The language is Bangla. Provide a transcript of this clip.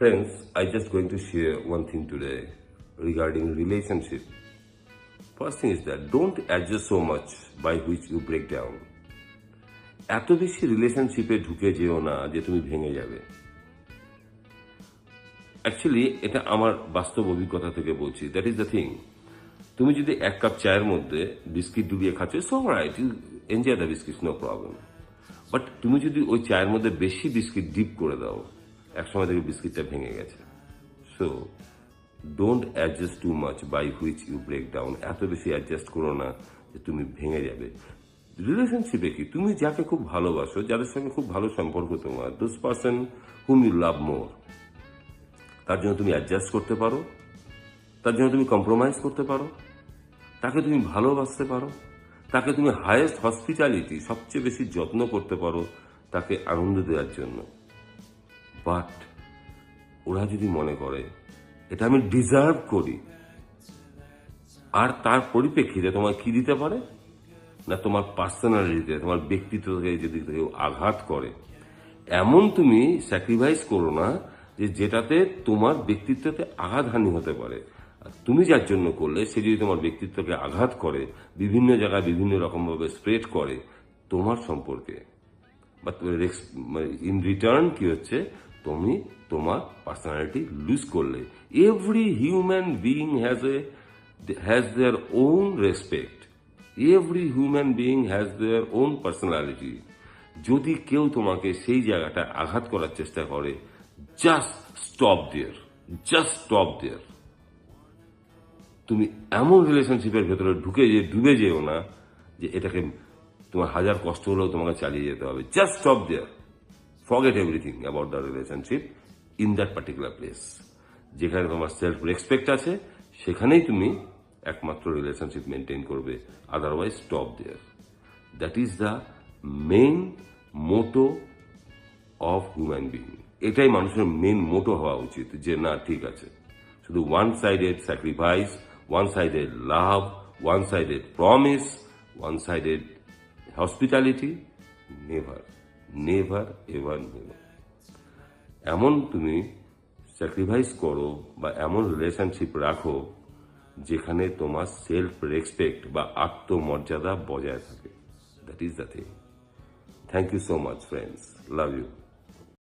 Friends, I just going to share one thing today regarding relationship. First thing is that don't adjust so much by which you break down. এত বেশি রিলেশনশিপে ঢুকে যেও না যে তুমি ভেঙে যাবে অ্যাকচুয়ালি এটা আমার বাস্তব অভিজ্ঞতা থেকে বলছি দ্যাট ইজ দ্য থিং তুমি যদি এক কাপ চায়ের মধ্যে বিস্কিট ডুবিয়ে খাচ্ছ so right you enjoy the biscuit no problem but তুমি যদি ওই চায়ের মধ্যে বেশি বিস্কিট ডিপ করে দাও একসময় দেখবে বিস্কিটটা ভেঙে গেছে। So don't adjust too much by which you break down এত বেশি অ্যাডজাস্ট করো না যে তুমি ভেঙে যাবে। রিলেশনশিপে কি? তুমি যাকে খুব ভালোবাসো, যাদের সঙ্গে খুব ভালো সম্পর্ক তোমার those person whom you love more তার জন্য তুমি অ্যাডজাস্ট করতে পারো। তার জন্য তুমি কম্প্রোমাইজ করতে পারো। তাকে তুমি ভালোবাসতে পারো। তাকে তুমি হায়েস্ট হসপিটালিটি সবচেয়ে বেশি যত্ন করতে পারো। তাকে আনন্দ দেওয়ার জন্য। বাট ওরা যদি মনে করে, এটা আমি ডিজার্ভ করি, আর তার পরিপ্রেক্ষিতে তোমার কি দিতে পারে? না, তোমার পার্সোনালিটিতে, তোমার ব্যক্তিত্বকে যদি কেউ আঘাত করে। এমন তুমি স্যাক্রিফাইস করো না যে যেটাতে তোমার ব্যক্তিত্বতে আঘাতহানি হতে পারে। তুমি যার জন্য করলে, সে যদি তোমার ব্যক্তিত্বকে আঘাত করে, বিভিন্ন জায়গায় বিভিন্ন রকমভাবে স্প্রেড করে তোমার সম্পর্কে। বা ইন রিটার্ন কি হচ্ছে? তুমি তোমার পার্সোনালিটি লুজ করলে। Every human being has a has their own respect every human being has their own personality যদি কেউ তোমাকে সেই জায়গাটা আঘাত করার চেষ্টা করে just stop there just stop there তুমি এমন রিলেশনশিপের ভেতরে ঢুকে যে, ডুবে যেও না যে, এটাকে তোমার হাজার কষ্ট হলেও তোমাকে চালিয়ে যেতে হবে। Just stop there forget everything about the relationship in that particular place যেখানে তোমার সেলফ রেসপেক্ট আছে, সেখানেই তুমি একমাত্র রিলেশনশিপ মেনটেন করবে otherwise stop there that is the main motto of human being এটাই মানুষের মেন মোটো হওয়া উচিত, যে না, ঠিক আছে। শুধু one sided sacrifice one sided love one sided promise one sided hospitality never never ever never এমন তুমি স্যাক্রিফাইস করো বা এমন রিলেশনশিপ রাখো যেখানে তোমার সেলফ রেসপেক্ট বা আত্মমর্যাদা বজায় থাকে। That is the thing thank you so much friends love you